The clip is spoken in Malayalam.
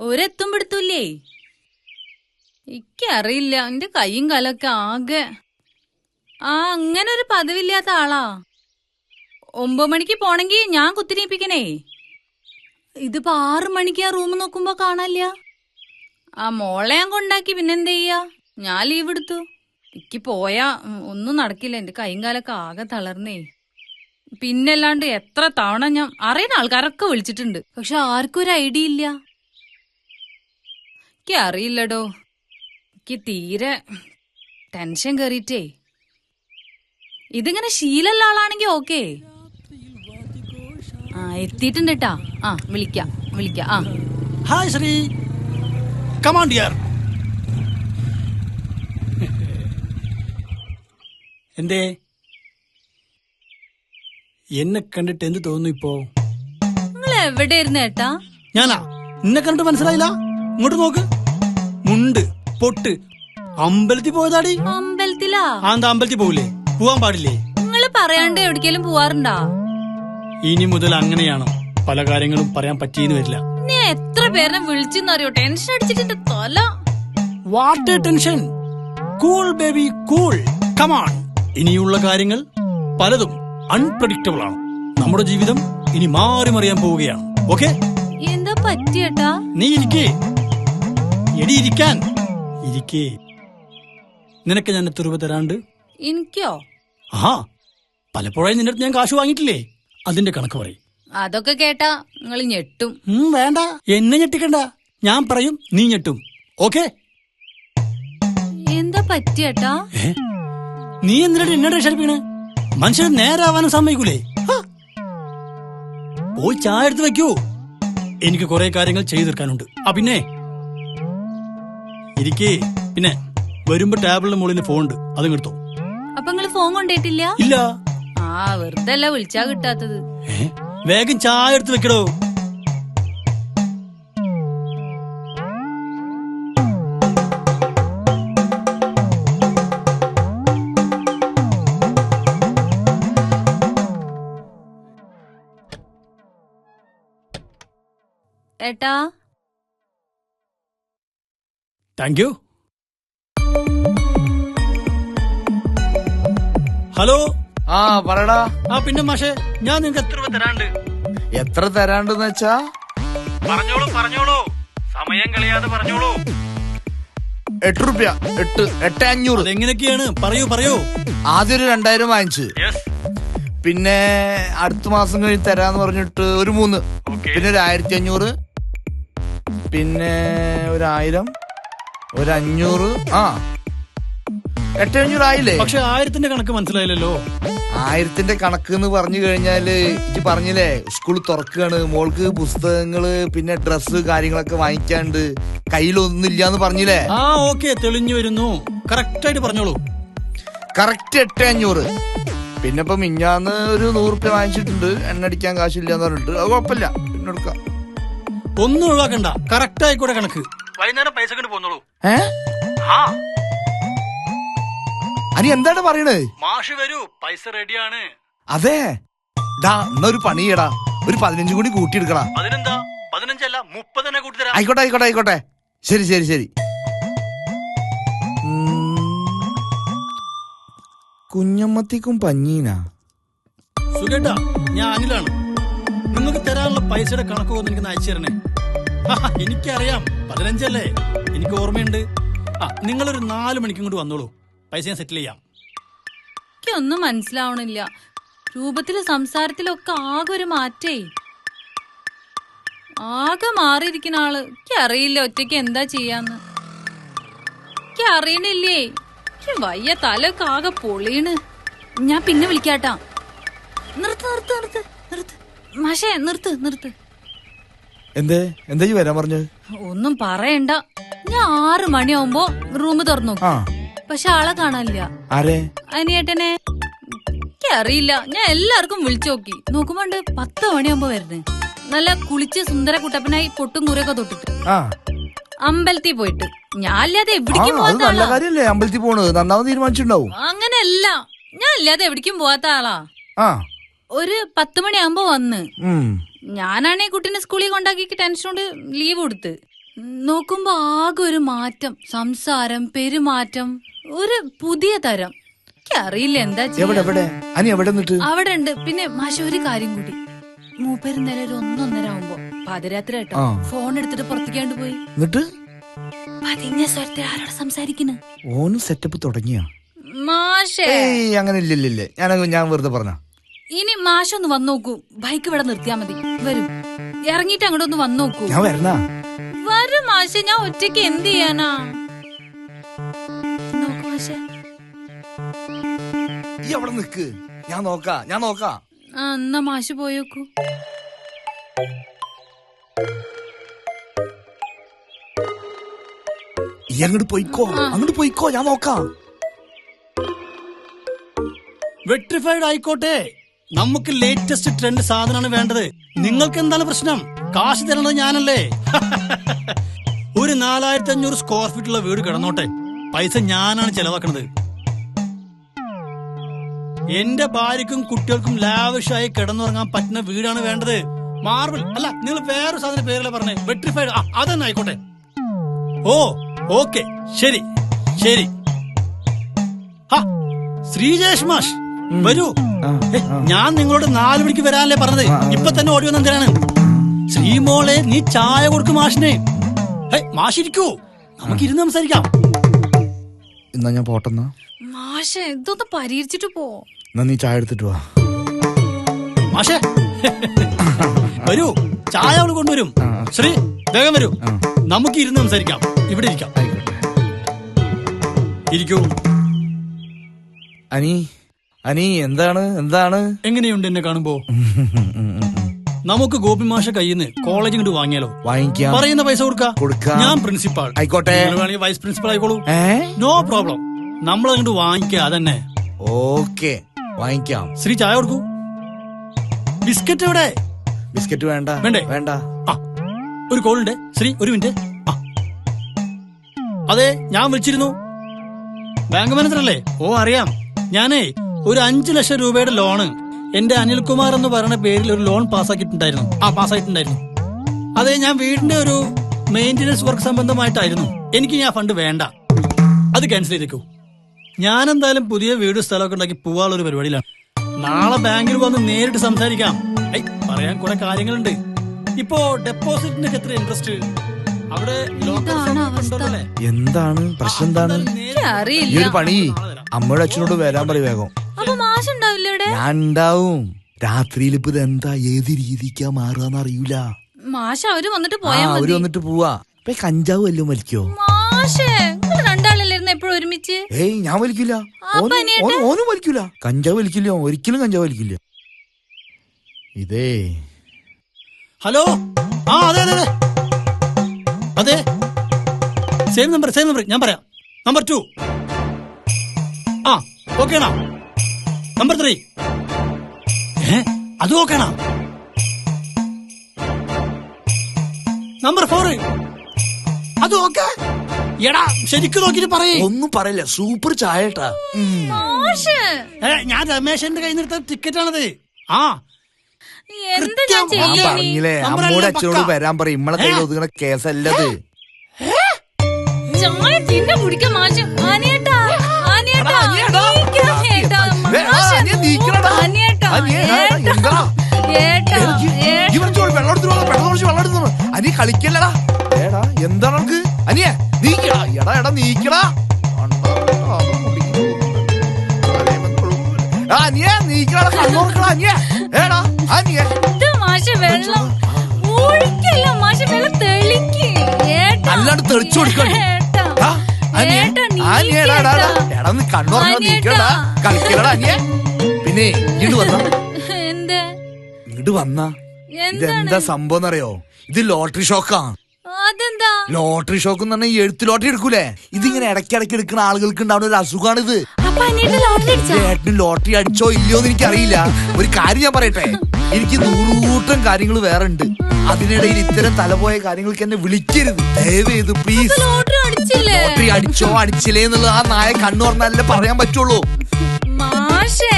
ഒരെത്തും പിടുത്തൂല്ലേ ഇക്കറിയില്ല എന്റെ കൈയും കാലൊക്കെ ആകെ. ആ അങ്ങനെ ഒരു പതിവില്ലാത്ത ആളാ. ഒമ്പത് മണിക്ക് പോണെങ്കി ഞാൻ കുത്തിരിപ്പിക്കണേ. ഇതിപ്പോ ആറ് മണിക്ക് ആ റൂം നോക്കുമ്പോ കാണാല്ല ആ മോളെ ഞാൻ കൊണ്ടാക്കി പിന്നെന്ത് ചെയ്യാ? ഞാൻ ലീവ് എടുത്തു. എനിക്ക് പോയാ ഒന്നും നടക്കില്ല. എന്റെ കൈയും കാലൊക്കെ ആകെ തളർന്നേ. പിന്നല്ലാണ്ട് എത്ര തവണ ഞാൻ അറിയുന്ന ആൾക്കാരൊക്കെ വിളിച്ചിട്ടുണ്ട്. പക്ഷെ ആർക്കും ഒരു ഐഡിയ ഇല്ല. എനിക്ക് അറിയില്ലടോ. എനിക്ക് തീരെ ടെൻഷൻ കയറിയിട്ടേ ഇതിങ്ങനെ ശീലമുള്ള ആളാണെങ്കി ഓക്കേ. ആ എത്തിയിട്ടുണ്ട് കേട്ടാ ആ വിളിക്കാം വിളിക്കാം ആ. ഹായ് ശ്രീ. കമാൺ ഡിയർ എന്തേ? എന്നെ കണ്ടിട്ട് എന്ത് തോന്നുന്നു ഇപ്പോ? നിങ്ങൾ എവിടെയായിരുന്നു ഏട്ടാ? ഞാനാ? നിന്നെ കണ്ടിട്ട് മനസ്സിലായില്ല? ഇങ്ങോട്ട് നോക്ക്. മുണ്ട് പൊട്ട്. അമ്പലത്തിൽ പോയതാടി. അമ്പലത്തിലാ? ആ എന്താ അമ്പലത്തിൽ പോവില്ലേ? പോവാൻ പാടില്ലേ? നിങ്ങൾ പറയാണ്ട് എവിടേക്കെങ്കിലും പോവാറുണ്ടോ? ഇനി മുതൽ അങ്ങനെയാണോ? പല കാര്യങ്ങളും പറയാൻ പറ്റിയെന്ന് വരില്ല. നീ എത്ര പേരെ വിളിച്ചെന്നറിയോ? ടെൻഷൻ അടിച്ചിട്ടുണ്ട്. തല. What tension cool baby cool come on ഇനിയുള്ള കാര്യങ്ങൾ പലതും അൺപ്രഡിക്റ്റബിൾ ആണ്. നമ്മുടെ ജീവിതം ഇനി മാറി മറിയാൻ പോവുകയാണ്. ഓക്കെ എന്താ പറ്റിയേട്ടാ? നീ ഇരിക്കേ. എടി ഇരിക്കാൻ. ഇരിക്കേ. നിനക്ക് ഞാൻ എത്ര രൂപ തരാണ്ട്? എനിക്കോ? ആ പലപ്പോഴായി നിന്റെ അടുത്ത് ഞാൻ കാശ് വാങ്ങിയിട്ടില്ലേ? അതിന്റെ കണക്ക് പറയും. അതൊക്കെ കേട്ടാ നിങ്ങൾ ഞെട്ടും. വേണ്ട. എന്നെ ഞെട്ടിക്കണ്ട. ഞാൻ പറയും നീ ഞെട്ടും. ഓക്കെ? എന്താ പറ്റിയട്ടാ? നീ എന്തിനാണ് എന്നെ ടെൻഷനിപ്പിക്കണേ മനുഷ്യൻ നേരാവാനും സമ്മതിക്കൂലേ. പോയി ചായ എടുത്ത് വെക്കൂ എനിക്ക് കുറെ കാര്യങ്ങൾ ചെയ്തു തീർക്കാനുണ്ട്. ആ പിന്നെ? ഇരിക്കേ. പിന്നെ വരുമ്പോ ടേബിളിന് മുകളിൽ ഫോൺ ഉണ്ട് അതും എടുത്തോ. അപ്പൊ നിങ്ങൾ ഫോൺ കൊണ്ടിട്ടില്ല ഇല്ല. ആ വെറുതെ അല്ല വിളിച്ചാ കിട്ടാത്തത്. വേഗം ചായ എടുത്ത് വെക്കടോ. ഏട്ടാ? താങ്ക് യു ഹലോ ആ പറടാ. ആ പിന്നെ മാഷേ ഞാൻ നിങ്ങക്ക് എത്ര രൂപ തരാണ്ട് എത്ര തരാണ്ടെന്ന് വെച്ചാ? പറഞ്ഞോളൂ പറഞ്ഞോളൂ. സമയം കളയാതെ പറഞ്ഞോളൂ. എട്ട് റുപ്യ എട്ട് എട്ട് അഞ്ഞൂറ്. എങ്ങനെയൊക്കെയാണ് പറയൂ പറയൂ. ആദ്യം ഒരു രണ്ടായിരം വാങ്ങിച്ചു. പിന്നെ അടുത്ത മാസം കഴിഞ്ഞ് തരാന്ന് പറഞ്ഞിട്ട് ഒരു മൂന്ന്. പിന്നെ ഒരു ആയിരത്തി അഞ്ഞൂറ്. പിന്നെ ഒരു ആയിരം. ഒരു അഞ്ഞൂറ് ആ. എട്ട് അഞ്ഞൂറ് ആയില്ലേ പക്ഷെ ആയിരത്തിന്റെ കണക്ക് മനസ്സിലായില്ലല്ലോ. ആയിരത്തിന്റെ കണക്ക് എന്ന് പറഞ്ഞു കഴിഞ്ഞാൽ ഇജ്ജ് പറഞ്ഞില്ലേ സ്കൂൾ തുറക്കുകയാണ് മോൾക്ക് പുസ്തകങ്ങൾ പിന്നെ ഡ്രസ്സ് കാര്യങ്ങളൊക്കെ വാങ്ങിക്കാണ്ട് കയ്യിലൊന്നുമില്ല എന്ന് പറഞ്ഞില്ലേ? ആ ഓക്കെ തെളിഞ്ഞു വരുന്നു. കറക്റ്റ് ആയിട്ട് പറഞ്ഞോളൂ. കറക്റ്റ് എട്ട് അഞ്ഞൂറ് പിന്നെ ഇപ്പൊ മിഞ്ഞാന്ന് ഒരു നൂറ് റുപ്യ വാങ്ങിച്ചിട്ടുണ്ട് എണ്ണ അടിക്കാൻ കാശില്ല എന്ന് പറഞ്ഞിട്ട്. അത് കുഴപ്പമില്ല പിന്നെ എടുക്കാം. ഒന്നും ഒഴിവാക്കണ്ട. കറക്റ്റ് ആയിക്കൂടെ കണക്ക്. വൈകുന്നേരം പൈസ കൊണ്ട് പോന്നോളൂ. ഏ? ആ. അനി എന്താണ് പറയണേ? മാഷ് വരൂ പൈസ റെഡിയാണ്. അതെ. ഡാ എന്നാ ഒരു പണിയടാ. ഒരു പതിനഞ്ചും കൂടി കൂട്ടിയെടുക്കടാ. അതിനെന്താ പതിനഞ്ചല്ല മുപ്പത് തന്നെ കൂട്ടി തരാം ആയിക്കോട്ടെ ആയിക്കോട്ടെ ആയിക്കോട്ടെ. ശരി ശരി ശരി. കുഞ്ഞമ്മത്തിക്കും പഞ്ഞീനാ. സുഖേട്ടാ ഞാൻ അനിലാണ്. നിങ്ങൾക്ക് തരാനുള്ള പൈസയുടെ കണക്ക് എനിക്ക് അയച്ചു തരണേ. എനിക്കറിയാം. പതിനഞ്ചല്ലേ? എനിക്ക് ഓർമ്മയുണ്ട്. ആ നിങ്ങളൊരു നാല് മണിക്കും കൊണ്ട് വന്നോളൂ. പൈസ ഞാൻ സെറ്റിൽ ചെയ്യാം. എനിക്കൊന്നും മനസ്സിലാവണില്ല. രൂപത്തിലും സംസാരത്തിലൊക്കെ ആകെ ഒരു മാറ്റേ. ആകെ മാറിയിരിക്കുന്ന ആൾ. അറിയില്ല ഒറ്റയ്ക്ക് എന്താ ചെയ്യാന്ന്. അറിയണില്ലേ? വയ്യ തലൊക്കെ ആകെ പൊളിയണ്. ഞാൻ പിന്നെ വിളിക്കാട്ടാ. നിർത്ത് നിർത്ത് നിർത്ത് നിർത്ത്. മാഷേ നിർത്ത് നിർത്ത്. എന്തേ? എന്താ ഈ വരാൻ പറഞ്ഞത്? ഒന്നും പറയണ്ട. ഞാൻ ആറ് മണിയാവുമ്പോ റൂം തുറന്നു. ആ. പക്ഷെ ആളെ കാണാനില്ല. ആരെ? അനിയേട്ടനെ. അറിയില്ല. ഞാൻ എല്ലാവർക്കും വിളിച്ചു നോക്കി. നോക്കുമ്പോണ്ട് പത്ത് മണിയാവുമ്പോ വരുന്നേ. നല്ല കുളിച്ച് സുന്ദര കുട്ടപ്പനായി പൊട്ടും കുരൊക്കെ തൊട്ടിട്ട്. ആ. അമ്പലത്തിൽ പോയിട്ട്. ഞാൻ അല്ലാതെ ആ, എവിടേക്കും അത് നല്ല ആളാ. കാര്യല്ലേ അമ്പലത്തിൽ പോണത്. നന്നാവും തീരുമാനിച്ചിട്ടുണ്ടാവും. അങ്ങനെയല്ല. ഞാൻ അല്ലാതെ എവിടേക്കും പോവാത്ത ആളാ. ആ. ഒരു പത്ത് മണിയാകുമ്പോ വന്ന്. ഉം. ഞാനാണേ കുട്ടീനെ സ്കൂളിൽ കൊണ്ടാക്കി ടെൻഷൻ കൊണ്ട് ലീവ് കൊടുത്ത്. നോക്കുമ്പോ ആകെ ഒരു മാറ്റം. സംസാരം പെരുമാറ്റം ഒരു പുതിയ തരം. അറിയില്ല എന്താ അവിടെ ഉണ്ട്. പിന്നെ മാഷ ഒരു കാര്യം കൂടി. മൂപ്പേര് നേരെ ഒരു ഒന്നൊന്നര ആവുമ്പോ പാതിരാത്രി കേട്ടോ ഫോൺ എടുത്തിട്ട് പുറത്തേക്കാണ്ട് പോയി. എന്നിട്ട്? പതിഞ്ഞ സ്വരത്തിൽ ആരോട് സംസാരിക്കുന്നു? ഓനും സെറ്റപ്പ് തുടങ്ങിയോ? മാഷേ. അങ്ങനെ ഇല്ലില്ലേ ഇല്ല ഇല്ല ഞാൻ ഞാൻ വെറുതെ പറഞ്ഞ മാഷ ഒന്ന് വന്നു നോക്കൂ ബൈക്ക് ഇവിടെ നിർത്തിയാ മതി. വരും. ഇറങ്ങിട്ട് അങ്ങോട്ട് ഒന്ന് വന്നു നോക്കൂ ഞാൻ വരണ? വരും മാഷ ഞാൻ ഒറ്റയ്ക്ക് എന്ത് ചെയ്യാനാ? നോക്ക് മാഷേ. ഈ അവിടെ നിക്ക്. ഞാൻ നോക്കാ ഞാൻ നോക്കാ. ആ എന്നാ മാഷ് പോയോക്കൂ. ഈ അങ്ങോട്ട് പോയിക്കോ അങ്ങോട്ട് പോയിക്കോ ഞാൻ നോക്കാം. വെട്രിഫൈഡ് ആയിക്കോട്ടെ. നമുക്ക് ലേറ്റസ്റ്റ് ട്രെൻഡ് സാധനമാണ് വേണ്ടത്. നിങ്ങൾക്ക് എന്താണ് പ്രശ്നം? കാശ് തരണത് ഞാനല്ലേ? ഒരു നാലായിരത്തി അഞ്ഞൂറ് സ്ക്വയർ ഫീറ്റ് ഉള്ള വീട് കിടന്നോട്ടെ. പൈസ ഞാനാണ് ചെലവാക്കുന്നത് എന്റെ ഭാര്യക്കും കുട്ടികൾക്കും ലാവിഷായി കിടന്നുറങ്ങാൻ പറ്റുന്ന വീടാണ് വേണ്ടത്. മാർബിൾ അല്ല നിങ്ങൾ വേറെ സാധനം പേരല്ലേ പറഞ്ഞേ? വെട്രിഫൈഡ് അതന്നെ ആയിക്കോട്ടെ. ഓ ഓക്കെ ശരി ശരി. ശ്രീജേഷ് മാഷ്. വരൂ. ഞാൻ നിങ്ങളോട് നാലു മണിക്ക് വരാനല്ലേ പറഞ്ഞത്? ഇപ്പൊ തന്നെ ഓടി വന്ന എന്തിനാണ്? ശ്രീമോളെ നീ ചായ കൊടുക്കും മാഷിനെ. മാഷിരിക്കൂ നമുക്ക് ഇരുന്ന് സംസാരിക്കാം. എന്നാ ഞാൻ പോട്ടെന്നാ മാഷേ ഇതൊന്ന് പരിഹരിച്ചിട്ട് പോ. എന്നാ നീ ചായ എടുത്തിട്ട് വാ. മാഷേ വരൂ. ചായ അവൾ കൊണ്ടുവരും. ശ്രീ വേഗം വരൂ. നമുക്ക് ഇരുന്ന് സംസാരിക്കാം. ഇവിടെ ഇരിക്കാം. ഇരിക്കൂ. അനി അനി എന്താണ്? എന്താണ്? എങ്ങനെയുണ്ട് എന്നെ കാണുമ്പോ? നമുക്ക് ഗോപി മാഷ കയ്യിൽ നിന്ന് കോളേജ് ഇങ്ങോട്ട് വാങ്ങിയാലോ? വാങ്ങിക്കാം. പറയുന്ന പൈസ കൊടുക്കാം? കൊടുക്കാം. ഞാൻ പ്രിൻസിപ്പാൾ ആയിക്കോട്ടെ. വൈസ് പ്രിൻസിപ്പൾ ആയിക്കോളൂ. നോ പ്രോബ്ലം നമ്മൾ അങ്ങോട്ട് വാങ്ങിക്കുക അതന്നെ. ഓക്കെ. വാങ്ങിക്കാം. ശ്രീ ചായ കൊടുക്കൂ. ബിസ്ക്കറ്റ് എവിടെ? ബിസ്ക്കറ്റ് വേണ്ട. വേണ്ടേ? വേണ്ട. ആ ഒരു കോൾ ഉണ്ട്. ശ്രീ ഒരു മിനിറ്റ് ആ. അതെ ഞാൻ വിളിച്ചിരുന്നു. ബാങ്ക് മാനേജർ അല്ലേ? ഓ അറിയാം. ഞാനേ ഒരു അഞ്ചു ലക്ഷം രൂപയുടെ ലോണ് എന്റെ അനിൽകുമാർ എന്ന് പറയുന്ന പേരിൽ ഒരു ലോൺ പാസ്സാക്കിയിട്ടുണ്ടായിരുന്നു. ആ പാസ്സായിട്ടുണ്ടായിരുന്നു. അതെ ഞാൻ വീടിന്റെ ഒരു മെയിന്റനൻസ് വർക്ക് സംബന്ധമായിട്ടായിരുന്നു. എനിക്ക് ഞാൻ ഫണ്ട് വേണ്ട. അത് ക്യാൻസൽ ചെയ്തേക്കൂ. ഞാൻ എന്തായാലും പുതിയ വീട് സ്ഥലമൊക്കെ ഉണ്ടാക്കി പോവാനുള്ള ഒരു പരിപാടിയിലാണ്. നാളെ ബാങ്കിൽ വന്ന് നേരിട്ട് സംസാരിക്കാം. ഐ പറയാൻ കുറെ കാര്യങ്ങളുണ്ട്. ഇപ്പോ ഡെപ്പോസിറ്റിന്റെ എത്ര ഇൻട്രസ്റ്റ് അവിടെ. എന്താണ് പ്രശ്നം എന്താണ്? ഈ അറിയില്ല ഒരു പണി അമ്മയുടെ അച്ഛനോട് വരാൻ പറയും വേഗം. ഉണ്ടാവില്ല ഇവിടെ ഞാൻ ഉണ്ടാവും രാത്രിയിൽ ഇപ്പൊ എന്താ ഏത് രീതിക്കാ മാറുക അറിയൂല മാഷ അവർ വന്നിട്ട് പോയാ അവർ വന്നിട്ട് പോവാ. ഇപ്പൊ കഞ്ചാവ് വല്ലതും വലിക്കോ? മാഷേ നിങ്ങൾ രണ്ടാളല്ലായിരുന്നു എപ്പോഴും ഒരുമിച്ച്? ഏയ് ഞാൻ വലിക്കില്ല ഓനും- ഓനും- ഓനും വലിക്കില്ല കഞ്ചാവ് വലിക്കില്ല ഒരിക്കലും കഞ്ചാവ് വലിക്കില്ല. ഇതേ. ഹലോ? ആ അതെ അതെ അതെ. സെയിം നമ്പർ സെയിം നമ്പർ ഞാൻ പറയാം. നമ്പർ ടു ആ ഓക്കേണോ നമ്പർ ത്രീ. അത് അതും ഓക്കേ ആണോ നമ്പർ ഫോർ അതും ഓക്കെ എടാ ശരിക്കും നോക്കിട്ട് പറയേ. ഒന്നും പറയില്ല സൂപ്പർ ചായ ട്ടാ. ഉം. ഏ, ഞാൻ രമേശന്റെ കയ്യിൽ നിന്ന് ടിക്കറ്റ് ആണത് ആ. എന്താ ഞാൻ കൃത്യം. ഞാൻ ചെയ്യേ? പറഞ്ഞില്ലേ നമ്പർ അമ്മോടെ അച്ഛനോട് പക്കാ. വരാൻ പറയും ഇമ്മളെ കയ്യിൽ ഒതുങ്ങണ കേസല്ലത്. ചായ തിന്നെ കുടിക്കാൻ മാഷ് ആനേട്ടാ ആനേട്ടാ എടാ. നീക്കണം അനിയ കളിക്കല്ലടാ. ഏടാ എന്താണ് നമുക്ക്? അനിയ നീക്കടാ. എടാ എടാ നീക്കടാ. അനിയ നീക്കടാ കണ്ണോർക്കടാ അനിയ. ഏടാ അനിയ. വെള്ളം അല്ലാണ്ട് തെളിച്ചു കൊടുക്കണം. എടാ, നീ നീക്കടാ. കളിക്കലടാ അനിയ പിന്നെ ഇങ്ങോട്ട് വന്ന. എന്താ? ഇങ്ങോട്ട് വന്ന. എന്താണ്? ഇതെന്താ സംഭവം അറിയോ ഇത് ലോട്ടറി ഷോക്കാ ലോട്ടറി ഷോക്ക് എന്ന് പറഞ്ഞാൽ എഴുത്ത് ലോട്ടറി എടുക്കൂലേ? ഇതിങ്ങനെ ഇടയ്ക്കിടയ്ക്ക് എടുക്കുന്ന ആളുകൾക്ക് ഉണ്ടാവുന്ന ഒരു അസുഖമാണിത് ലോട്ടറി അടിച്ചാ? ഏട്ടന് ലോട്ടറി അടിച്ചോ ഇല്ലയോന്ന് എനിക്കറിയില്ല. ഒരു കാര്യം ഞാൻ പറയട്ടെ? എനിക്ക് നൂറുകൂട്ടം കാര്യങ്ങൾ വേറെ ഉണ്ട് അതിനിടയിൽ ഇത്തരം തലപോയ കാര്യങ്ങൾക്ക് എന്നെ വിളിക്കരുത്. ദയവ് ചെയ്ത് പ്ലീസ് ലോട്ടറി അടിച്ചോ അടിച്ചില്ലേ എന്നുള്ളത് ആ നായ കണ്ണു പറഞ്ഞാലേ പറയാൻ പറ്റുള്ളൂ. മാഷേ.